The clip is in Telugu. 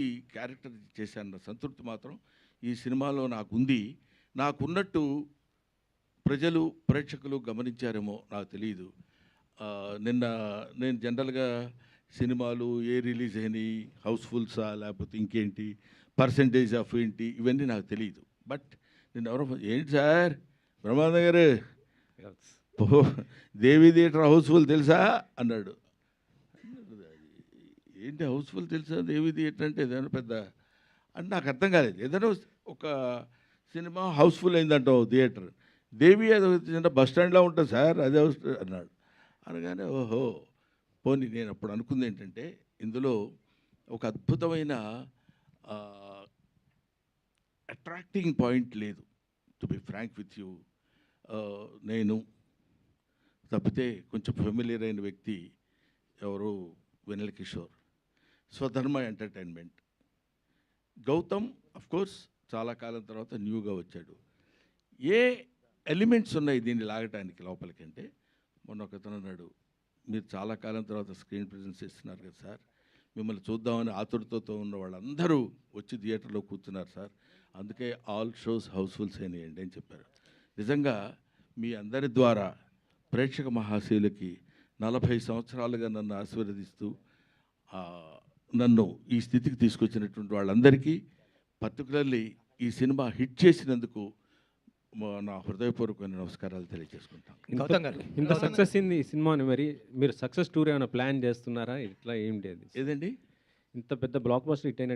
ఈ క్యారెక్టర్ చేశాను సంతృప్తి మాత్రం ఈ సినిమాలో నాకుంది. నాకున్నట్టు ప్రజలు ప్రేక్షకులు గమనించారేమో నాకు తెలియదు నిన్న నేను జనరల్గా సినిమాలు ఏ రిలీజ్ అయినాయి హౌస్ఫుల్సా లేకపోతే ఇంకేంటి పర్సంటేజ్ ఆఫ్ ఏంటి ఇవన్నీ నాకు తెలియదు బట్ నేను ఎవరో ఏంటి సార్? బ్రహ్మానంద గారు? దేవి థియేటర్ హౌస్ఫుల్ తెలుసా? అన్నాడు. ఏంటి హౌస్ఫుల్ తెలుసా? దేవి థియేటర్ అంటే ఏదైనా పెద్ద అని నాకు అర్థం కాలేదు. ఏదైనా ఒక సినిమా హౌస్ఫుల్ అయిందంటావు థియేటర్. దేవి అది చిన్న బస్ స్టాండ్లో ఉంటుంది సార్ అదే హౌస్ అన్నాడు. అనగానే ఓహో పోనీ నేను అప్పుడు అనుకుంది ఏంటంటే ఇందులో ఒక అద్భుతమైన అట్రాక్టింగ్ పాయింట్ లేదు. To be frank with you నేను తప్పితే కొంచెం ఫెమిలియర్ అయిన వ్యక్తి ఎవరు? Vennela Kishore. Swadharma entertainment. Gautham of course చాలా కాలం తర్వాత న్యూగా వచ్చాడు. ఏ ఎలిమెంట్స్ ఉన్నాయి దీన్ని లాగటానికి లోపలికంటే? మొన్న ఒకతను అన్నాడు మీరు చాలా కాలం తర్వాత స్క్రీన్ ప్రజెన్స్ ఇస్తున్నారు కదా సార్. మిమ్మల్ని చూద్దామని ఆతురతతో ఉన్న వాళ్ళందరూ వచ్చి థియేటర్లో కూర్చున్నారు సార్. అందుకే ఆల్ షోస్ హౌస్ఫుల్స్ అయినాయండి అని చెప్పారు. నిజంగా మీ అందరి ద్వారా ప్రేక్షక మహాశీలకి నలభై సంవత్సరాలుగా నన్ను ఆశీర్వదిస్తూ నన్ను ఈ స్థితికి తీసుకొచ్చినటువంటి వాళ్ళందరికీ పర్టికులర్లీ ఈ సినిమా హిట్ చేసినందుకు నా హృదయపూర్వకమైన నమస్కారాలు తెలియజేసుకుంటాను. గౌతమ్ గారు. ఇంత సక్సెస్ ఇన్ ఈ సినిమాని మరి మీరు సక్సెస్ టూర్ ఏమైనా ప్లాన్ చేస్తున్నారా? ఇట్లా ఏంటి అది ఏదండి? ఇంత పెద్ద బ్లాక్ బస్టర్ హిట్ అయిన